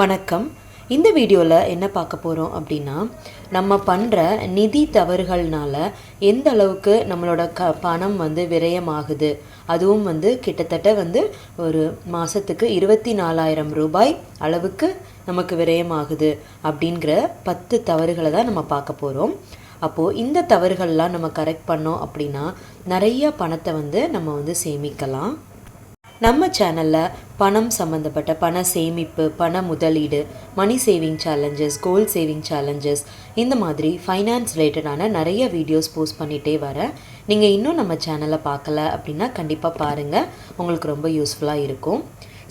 வணக்கம். இந்த வீடியோவில் என்ன பார்க்க போகிறோம் அப்படின்னா நம்ம பண்ணுற நிதி தவறுகள்னால எந்த அளவுக்கு நம்மளோட க பணம் வந்து விரயமாகுது. அதுவும் வந்து கிட்டத்தட்ட வந்து ஒரு மாதத்துக்கு இருபத்தி நாலாயிரம் ரூபாய் அளவுக்கு நமக்கு விரயமாகுது அப்படிங்கிற பத்து தவறுகளை தான் நம்ம பார்க்க போகிறோம் அப்போது இந்த தவறுகள்லாம் நம்ம கரெக்ட் பண்ணோம் அப்படின்னா நிறைய பணத்தை வந்து நம்ம வந்து சேமிக்கலாம். நம்ம சேனலில் பணம் சம்மந்தப்பட்ட பண சேமிப்பு பண முதலீடு money saving challenges goal saving challenges இந்த மாதிரி ஃபைனான்ஸ் ரிலேட்டடான நிறைய வீடியோஸ் போஸ்ட் பண்ணிகிட்டே வரேன் நீங்கள் இன்னும் நம்ம சேனலை பார்க்கல அப்படின்னா கண்டிப்பாக பாருங்கள் உங்களுக்கு ரொம்ப யூஸ்ஃபுல்லாக இருக்கும்.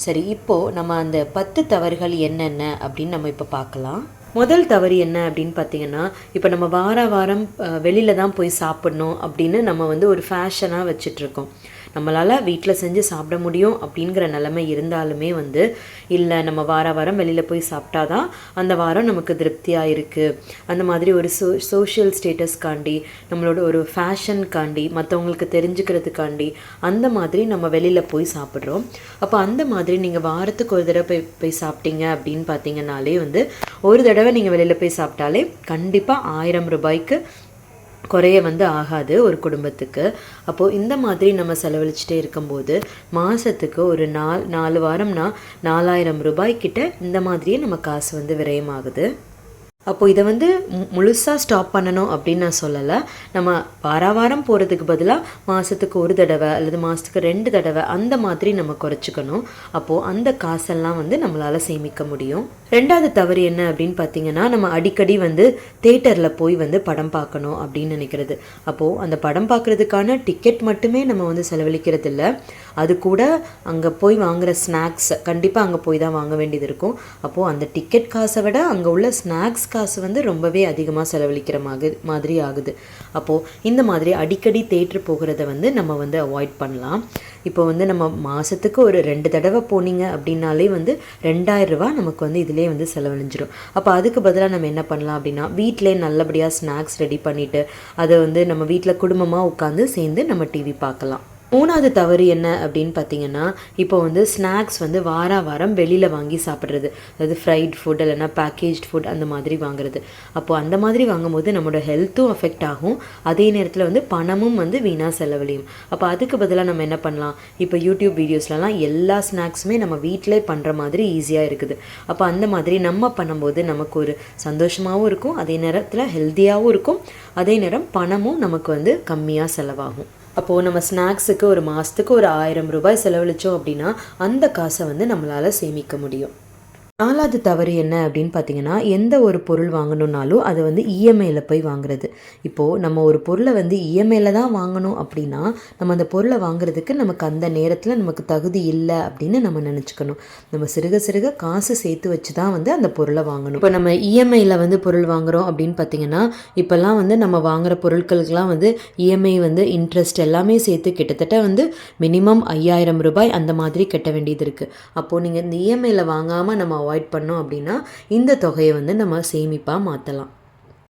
சரி இப்போது நம்ம அந்த பத்து தவறுகள் என்னென்ன அப்படின்னு நம்ம இப்போ பார்க்கலாம். முதல் தவறு என்ன அப்படின்னு பார்த்தீங்கன்னா இப்போ நம்ம வார வாரம் வெளியில் தான் போய் சாப்பிட்ணும் அப்படின்னு நம்ம வந்து ஒரு ஃபேஷனாக வச்சிட்ருக்கோம் நம்மளால் வீட்டில் செஞ்சு சாப்பிட முடியும் அப்படிங்கிற நிலைமை இருந்தாலுமே வந்து இல்லை நம்ம வார வாரம் வெளியில் போய் சாப்பிட்டா தான் அந்த வாரம் நமக்கு திருப்தியாக இருக்குது அந்த மாதிரி ஒரு சோ சோஷியல் ஸ்டேட்டஸ்க்காண்டி நம்மளோட ஒரு ஃபேஷன்காண்டி மற்றவங்களுக்கு தெரிஞ்சுக்கிறதுக்காண்டி அந்த மாதிரி நம்ம வெளியில் போய் சாப்பிட்றோம். அப்போ அந்த மாதிரி நீங்கள் வாரத்துக்கு ஒரு தடவை போய் போய் சாப்பிட்டீங்க அப்படின்னு பார்த்தீங்கன்னாலே வந்து ஒரு தடவை நீங்கள் வெளியில் போய் சாப்பிட்டாலே கண்டிப்பாக ஆயிரம் ரூபாய்க்கு குறைய வந்து ஆகாது ஒரு குடும்பத்துக்கு. அப்போது இந்த மாதிரி நம்ம செலவழிச்சிட்டே இருக்கும்போது மாதத்துக்கு ஒரு நாலு நாலு வாரம்னா நாலாயிரம் ரூபாய் கிட்ட இந்த மாதிரியே நம்ம காசு வந்து விரயமாகுது. அப்போது இதை வந்து முழுசாக ஸ்டாப் பண்ணணும் அப்படின்னு நான் சொல்லலை. நம்ம வாராவாரம் போகிறதுக்கு பதிலாக மாதத்துக்கு ஒரு தடவை அல்லது மாதத்துக்கு ரெண்டு தடவை அந்த மாதிரி நம்ம குறைச்சிக்கணும். அப்போது அந்த காசெல்லாம் வந்து நம்மளால் சேமிக்க முடியும். ரெண்டாவது தவறு என்ன அப்படின்னு பார்த்தீங்கன்னா நம்ம அடிக்கடி வந்து தேட்டரில் போய் வந்து படம் பார்க்கணும் அப்படின்னு நினைக்கிறது. அப்போது அந்த படம் பார்க்குறதுக்கான டிக்கெட் மட்டுமே நம்ம வந்து செலவழிக்கிறது இல்லை. அது கூட அங்கே போய் வாங்குகிற ஸ்நாக்ஸ் கண்டிப்பாக அங்கே போய் தான் வாங்க வேண்டியது இருக்கும். அப்போது அந்த டிக்கெட் காசை விட அங்கே உள்ள ஸ்நாக்ஸ் காசு வந்து ரொம்பவே அதிகமாக செலவழிக்கிற மாதிரி மாதிரி ஆகுது. அப்போது இந்த மாதிரி அடிக்கடி தேட்ரு போகிறத வந்து நம்ம வந்து அவாய்ட் பண்ணலாம். இப்போ வந்து நம்ம மாதத்துக்கு ஒரு ரெண்டு தடவை போனீங்க அப்படின்னாலே வந்து ரெண்டாயிரரூபா நமக்கு வந்து இதிலே வந்து செலவழிஞ்சிடும் அப்போ அதுக்கு பதிலாக நம்ம என்ன பண்ணலாம் அப்படின்னா வீட்டிலே நல்லபடியாக ஸ்நாக்ஸ் ரெடி பண்ணிவிட்டு அதை வந்து நம்ம வீட்டில் குடும்பமாக உட்காந்து சேர்ந்து நம்ம டிவி பார்க்கலாம். மூணாவது தவறு என்ன அப்படின்னு பார்த்தீங்கன்னா இப்போ வந்து ஸ்நாக்ஸ் வந்து வார வாரம் வெளியில் வாங்கி சாப்பிட்றது. அதாவது ஃப்ரைட் ஃபுட் இல்லைன்னா பேக்கேஜ்ட் ஃபுட் அந்த மாதிரி வாங்குறது. அப்போது அந்த மாதிரி வாங்கும்போது நம்மளோட ஹெல்த்தும் அஃபெக்ட் ஆகும். அதே நேரத்தில் வந்து பணமும் வந்து வீணாக செலவழியும். அப்போ அதுக்கு பதிலாக நம்ம என்ன பண்ணலாம்? இப்போ யூடியூப் வீடியோஸ்லலாம் எல்லா ஸ்நாக்ஸுமே நம்ம வீட்டிலே பண்ணுற மாதிரி ஈஸியாக இருக்குது. அப்போ அந்த மாதிரி நம்ம பண்ணும்போது நமக்கு ஒரு சந்தோஷமாகவும் இருக்கும். அதே நேரத்தில் ஹெல்த்தியாகவும் இருக்கும். அதே நேரம் பணமும் நமக்கு வந்து கம்மியாக செலவாகும். அப்போது நம்ம ஸ்நாக்ஸுக்கு ஒரு மாதத்துக்கு ஒரு ஆயிரம் ரூபாய் செலவழித்தோம் அப்படின்னா அந்த காசை வந்து நம்மளால் சேமிக்க முடியும். நாலாவது தவறு என்ன அப்படின்னு பார்த்தீங்கன்னா எந்த ஒரு பொருள் வாங்கணுன்னாலும் அதை வந்து இஎம்ஐயில் போய் வாங்குறது. இப்போது நம்ம ஒரு பொருளை வந்து இஎம்ஐயில் தான் வாங்கணும் அப்படின்னா நம்ம அந்த பொருளை வாங்குறதுக்கு நமக்கு அந்த நேரத்தில் நமக்கு தகுதி இல்லை அப்படின்னு நம்ம நினச்சிக்கணும். நம்ம சிறுக சிறுக காசு சேர்த்து வச்சு தான் வந்து அந்த பொருளை வாங்கணும். இப்போ நம்ம இஎம்ஐயில் வந்து பொருள் வாங்குகிறோம் அப்படின்னு பார்த்தீங்கன்னா இப்போல்லாம் வந்து நம்ம வாங்குகிற பொருட்களுக்கெல்லாம் வந்து இஎம்ஐ வந்து இன்ட்ரெஸ்ட் எல்லாமே சேர்த்து கிட்டத்தட்ட வந்து மினிமம் ஐயாயிரம் ரூபாய் அந்த மாதிரி கட்ட வேண்டியது இருக்குது அப்போது நீங்கள் இந்த இஎம்ஐயில் வாங்காமல் நம்ம அவாய்ட் பண்ணோம் அப்படின்னா இந்த தொகையை வந்து நம்ம சேமிப்பாக மாற்றலாம்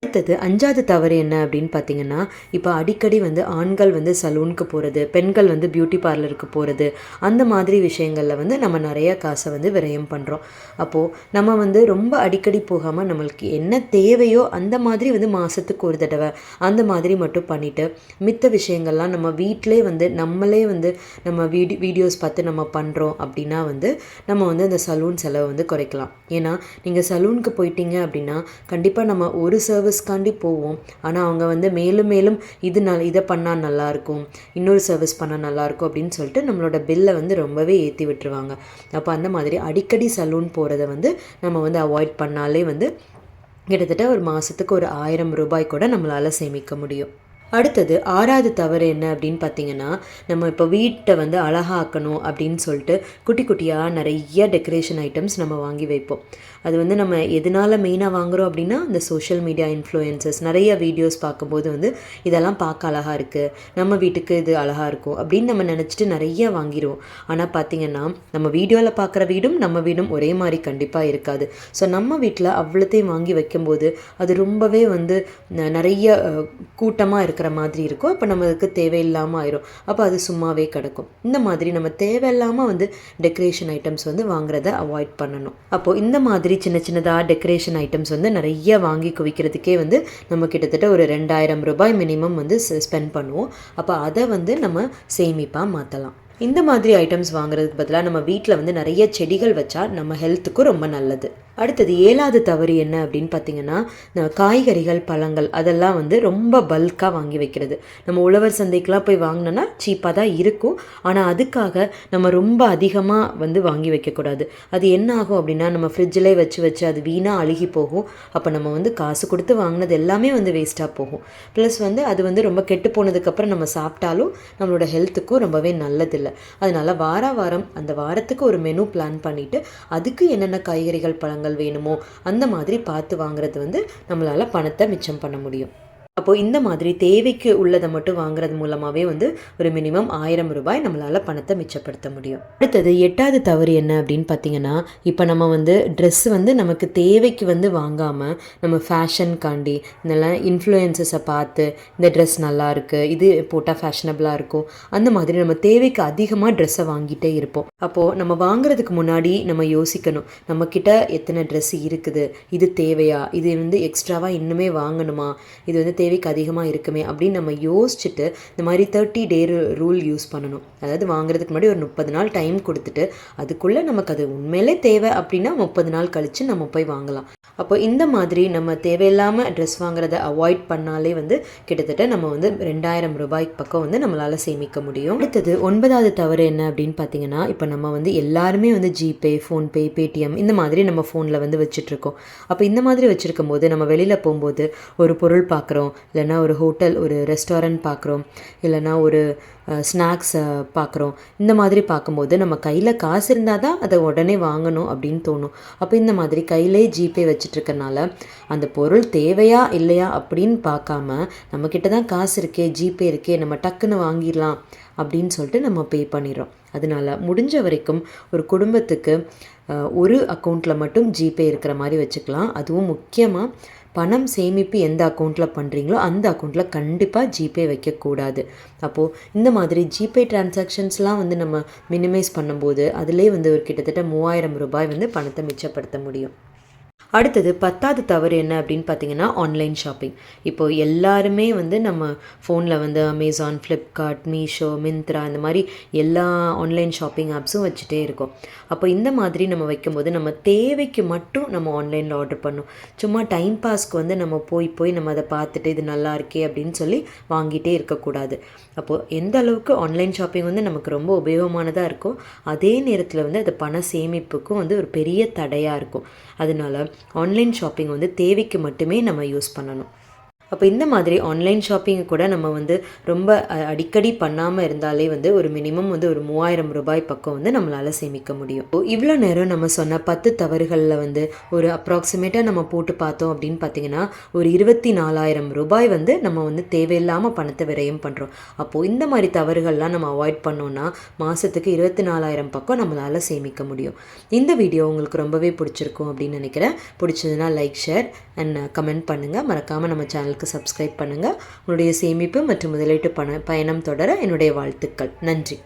அடுத்தது அஞ்சாவது தவறு என்ன அப்படின்னு பார்த்தீங்கன்னா இப்போ அடிக்கடி வந்து ஆண்கள் வந்து சலூனுக்கு போகிறது பெண்கள் வந்து பியூட்டி பார்லருக்கு போகிறது அந்த மாதிரி விஷயங்களில் வந்து நம்ம நிறைய காசை வந்து விரயம் பண்ணுறோம் அப்போது நம்ம வந்து ரொம்ப அடிக்கடி போகாமல் நம்மளுக்கு என்ன தேவையோ அந்த மாதிரி வந்து மாதத்துக்கு ஒரு தடவை அந்த மாதிரி மட்டும் பண்ணிவிட்டு மித்த விஷயங்கள்லாம் நம்ம வீட்டிலே வந்து நம்மளே வந்து நம்ம வீடி வீடியோஸ் பார்த்து நம்ம பண்ணுறோம் அப்படின்னா வந்து நம்ம வந்து அந்த சலூன் செலவை வந்து குறைக்கலாம். ஏன்னா நீங்கள் சலூனுக்கு போயிட்டீங்க அப்படின்னா கண்டிப்பாக நம்ம ஒரு சர்வீஸ் சர்வீஸ்க்காண்டி போவோம். ஆனால் அவங்க வந்து மேலும் மேலும் இது நல் இதை பண்ணால் நல்லாயிருக்கும் இன்னொரு சர்வீஸ் பண்ணால் நல்லாயிருக்கும் அப்படின்னு சொல்லிட்டு நம்மளோட பில்லை வந்து ரொம்பவே ஏற்றி விட்டுருவாங்க. அப்போ அந்த மாதிரி அடிக்கடி சலூன் போகிறத வந்து நம்ம வந்து அவாய்ட் பண்ணாலே வந்து கிட்டத்தட்ட ஒரு மாதத்துக்கு ஒரு ஆயிரம் ரூபாய் கூட நம்மளால் சேமிக்க முடியும். அடுத்தது ஆறாவது தவறு என்ன அப்படின்னு பார்த்தீங்கன்னா நம்ம இப்போ வீட்டை வந்து அழகாக்கணும் அப்படின்னு சொல்லிட்டு குட்டி குட்டியாக நிறைய டெக்கரேஷன் ஐட்டம்ஸ் நம்ம வாங்கி வைப்போம். அது வந்து நம்ம எதனால் மெயினாக வாங்குகிறோம் அப்படின்னா இந்த சோஷியல் மீடியா இன்ஃப்ளூயன்சஸ் நிறைய வீடியோஸ் பார்க்கும்போது வந்து இதெல்லாம் பார்க்க அழகாக இருக்குது நம்ம வீட்டுக்கு இது அழகாக இருக்கும் அப்படின்னு நம்ம நினச்சிட்டு நிறைய வாங்கிடுவோம் ஆனால் பார்த்திங்கன்னா நம்ம வீடியோவில் பார்க்குற வீடும் நம்ம வீடும் ஒரே மாதிரி கண்டிப்பாக இருக்காது. ஸோ நம்ம வீட்டில் அவ்வளோத்தையும் வாங்கி வைக்கும்போது அது ரொம்பவே வந்து நிறைய கூட்டமாக இருக்க இருக்கிற மாதிரி இருக்கும் அப்போ நம்மளுக்கு தேவையில்லாமல் ஆயிரும். அப்போ அது சும்மாவே கிடக்கும். இந்த மாதிரி நம்ம தேவையில்லாமல் வந்து டெக்கரேஷன் ஐட்டம்ஸ் வந்து வாங்குறத அவாய்ட் பண்ணணும். அப்போது இந்த மாதிரி சின்ன சின்னதாக டெக்கரேஷன் ஐட்டம்ஸ் வந்து நிறைய வாங்கி குவிக்கிறதுக்கே வந்து நம்ம கிட்டத்தட்ட ஒரு ரெண்டாயிரம் ரூபாய் மினிமம் வந்து ஸ்பெண்ட் பண்ணுவோம். அப்போ அதை வந்து நம்ம சேமிப்பாக மாற்றலாம் இந்த மாதிரி ஐட்டம்ஸ் வாங்குறதுக்கு பதிலாக நம்ம வீட்டில் வந்து நிறைய செடிகள் வச்சா நம்ம ஹெல்த்துக்கும் ரொம்ப நல்லது. அடுத்தது ஏழாவது தவறு என்ன அப்படின்னு பார்த்தீங்கன்னா நம்ம காய்கறிகள் பழங்கள் அதெல்லாம் வந்து ரொம்ப பல்காக வாங்கி வைக்கிறது. நம்ம உழவர் சந்தைக்கெலாம் போய் வாங்கினோன்னா சீப்பாக தான் இருக்கும். ஆனால் அதுக்காக நம்ம ரொம்ப அதிகமாக வந்து வாங்கி வைக்கக்கூடாது. அது என்ன ஆகும் அப்படின்னா நம்ம ஃப்ரிட்ஜிலே வச்சு வச்சு அது வீணாக அழுகி போகும். அப்போ நம்ம வந்து காசு கொடுத்து வாங்கினது எல்லாமே வந்து வேஸ்ட்டாக போகும். ப்ளஸ் வந்து அது வந்து ரொம்ப கெட்டு போனதுக்கப்புறம் நம்ம சாப்பிட்டாலும் நம்மளோட ஹெல்த்துக்கும் ரொம்பவே நல்லது இல்லை. அதனால் வார வாரம் அந்த வாரத்துக்கு ஒரு மெனு பிளான் பண்ணிவிட்டு அதுக்கு என்னென்ன காய்கறிகள் பழங்கள் வேணுமோ அந்த மாதிரி பார்த்து வாங்குறது வந்து நம்மளால் பணத்தை மிச்சம் பண்ண முடியும். அப்போது இந்த மாதிரி தேவைக்கு உள்ளதை மட்டும் வாங்குறது மூலமாகவே வந்து ஒரு மினிமம் ஆயிரம் ரூபாய் நம்மளால் பணத்தை மிச்சப்படுத்த முடியும். அடுத்தது எட்டாவது தவறு என்ன அப்படின்னு பார்த்தீங்கன்னா இப்போ நம்ம வந்து ட்ரெஸ் வந்து நமக்கு தேவைக்கு வந்து வாங்காமல் நம்ம ஃபேஷன்காண்டி இதெல்லாம் இன்ஃப்ளூயன்சஸை பார்த்து இந்த ட்ரெஸ் நல்லா இது போட்டால் ஃபேஷனபிளாக இருக்கும் அந்த மாதிரி நம்ம தேவைக்கு அதிகமாக ட்ரெஸ்ஸை வாங்கிட்டே இருப்போம். அப்போது நம்ம வாங்குறதுக்கு முன்னாடி நம்ம யோசிக்கணும் நம்மக்கிட்ட எத்தனை ட்ரெஸ் இருக்குது இது தேவையா இது வந்து எக்ஸ்ட்ராவாக இன்னுமே வாங்கணுமா இது வந்து தேவைக்கு அதிகமாக இருக்குமே அப்படின்னு நம்ம யோசிச்சுட்டு இந்த மாதிரி தேர்ட்டி டே ரூல் யூஸ் பண்ணணும். அதாவது வாங்குறதுக்கு முன்னாடி ஒரு முப்பது நாள் டைம் கொடுத்துட்டு அதுக்குள்ளே நமக்கு அது உண்மையிலே தேவை அப்படின்னா முப்பது நாள் கழித்து நம்ம போய் வாங்கலாம். அப்போ இந்த மாதிரி நம்ம தேவையில்லாமல் ட்ரெஸ் வாங்குறத அவாய்ட் பண்ணாலே வந்து கிட்டத்தட்ட நம்ம வந்து ரெண்டாயிரம் ரூபாய்க்கு பக்கம் வந்து நம்மளால் சேமிக்க முடியும். அடுத்தது ஒன்பதாவது தவறு என்ன அப்படின்னு பார்த்தீங்கன்னா இப்போ நம்ம வந்து எல்லாருமே வந்து ஜிபே ஃபோன்பே பேடிஎம் இந்த மாதிரி நம்ம ஃபோனில் வந்து வச்சுட்ருக்கோம் அப்போ இந்த மாதிரி வச்சுருக்கும் போது நம்ம வெளியில் போகும்போது ஒரு பொருள் பார்க்குறோம் இல்லைன்னா ஒரு ஹோட்டல் ஒரு ரெஸ்டாரண்ட் பார்க்குறோம் இல்லைனா ஒரு ஸ்நாக்ஸை பார்க்குறோம். இந்த மாதிரி பார்க்கும்போது நம்ம கையில் காசு இருந்தால் தான் அதை உடனே வாங்கணும் அப்படின்னு தோணும். அப்போ இந்த மாதிரி கையிலே ஜிபே வச்சிட்ருக்கனால அந்த பொருள் தேவையா இல்லையா அப்படின்னு பார்க்காம நம்மக்கிட்ட தான் காசு இருக்கே ஜிபே இருக்கே நம்ம டக்குன்னு வாங்கிடலாம் அப்படின்னு சொல்லிட்டு நம்ம பே பண்ணிடுறோம். அதனால முடிஞ்ச வரைக்கும் ஒரு குடும்பத்துக்கு ஒரு அக்கௌண்ட்டில் மட்டும் ஜிபே இருக்கிற மாதிரி வச்சுக்கலாம். அதுவும் முக்கியமாக பணம் சேமிப்பு எந்த அக்கௌண்ட்டில் பண்ணுறீங்களோ அந்த அக்கௌண்ட்டில் கண்டிப்பாக ஜிபே வைக்கக்கூடாது. அப்போது இந்த மாதிரி ஜிபே டிரான்சாக்ஷன்ஸ்லாம் வந்து நம்ம மினிமைஸ் பண்ணும்போது அதிலே வந்து ஒரு கிட்டத்தட்ட மூவாயிரம் ரூபாய் வந்து பணத்தை மிச்சப்படுத்த முடியும். அடுத்தது பத்தாவது தவறு என்ன அப்படின்னு பார்த்தீங்கன்னா ஆன்லைன் ஷாப்பிங் இப்போது எல்லாருமே வந்து நம்ம ஃபோனில் வந்து அமேசான் ஃப்ளிப்கார்ட் மீஷோ மிந்த்ரா இந்த மாதிரி எல்லா ஆன்லைன் ஷாப்பிங் ஆப்ஸும் வச்சுட்டே இருக்கோம். அப்போ இந்த மாதிரி நம்ம வைக்கும்போது நம்ம தேவைக்கு மட்டும் நம்ம ஆன்லைனில் ஆர்டர் பண்ணோம் சும்மா டைம் பாஸ்க்கு வந்து நம்ம போய் போய் நம்ம அதை பார்த்துட்டு இது நல்லா இருக்கே அப்படின்னு சொல்லி வாங்கிட்டே இருக்கக்கூடாது. அப்போது எந்த அளவுக்கு ஆன்லைன் ஷாப்பிங் வந்து நமக்கு ரொம்ப உபயோகமானதாக இருக்கோ அதே நேரத்தில் வந்து அது பண சேமிப்புக்கும் வந்து ஒரு பெரிய தடையாக இருக்கும். அதனால ஆன்லைன் ஷாப்பிங் வந்து தேவைக்கு மட்டுமே நம்ம யூஸ் பண்ணணும். அப்போ இந்த மாதிரி ஆன்லைன் ஷாப்பிங்கை கூட நம்ம வந்து ரொம்ப அடிக்கடி பண்ணாமல் இருந்தாலே வந்து ஒரு மினிமம் வந்து ஒரு மூவாயிரம் ரூபாய் பக்கம் வந்து நம்மளால் சேமிக்க முடியும். இவ்வளோ நேரம் நம்ம சொன்ன பத்து தவறுகளில் வந்து ஒரு அப்ராக்சிமேட்டாக நம்ம போட்டு பார்த்தோம் அப்படின்னு பார்த்தீங்கன்னா ஒரு இருபத்தி நாலாயிரம் ரூபாய் வந்து நம்ம வந்து தேவையில்லாமல் பணத்தை விரயம் பண்ணுறோம் அப்போது இந்த மாதிரி தவறுகள்லாம் நம்ம அவாய்ட் பண்ணோன்னா மாதத்துக்கு இருபத்தி நாலாயிரம் பக்கம் நம்மளால் சேமிக்க முடியும். இந்த வீடியோ உங்களுக்கு ரொம்பவே பிடிச்சிருக்கும் அப்படின்னு நினைக்கிறேன். பிடிச்சதுன்னா லைக் ஷேர் அண்ட் கமெண்ட் பண்ணுங்கள் மறக்காமல் நம்ம சேனலுக்கு சேனலுக்கு சப்ஸ்கிரைப் பண்ணுங்கள் உங்களுடைய சேமிப்பு மற்றும் முதலீட்டு பண பயணம் தொடர என்னுடைய வாழ்த்துக்கள். நன்றி.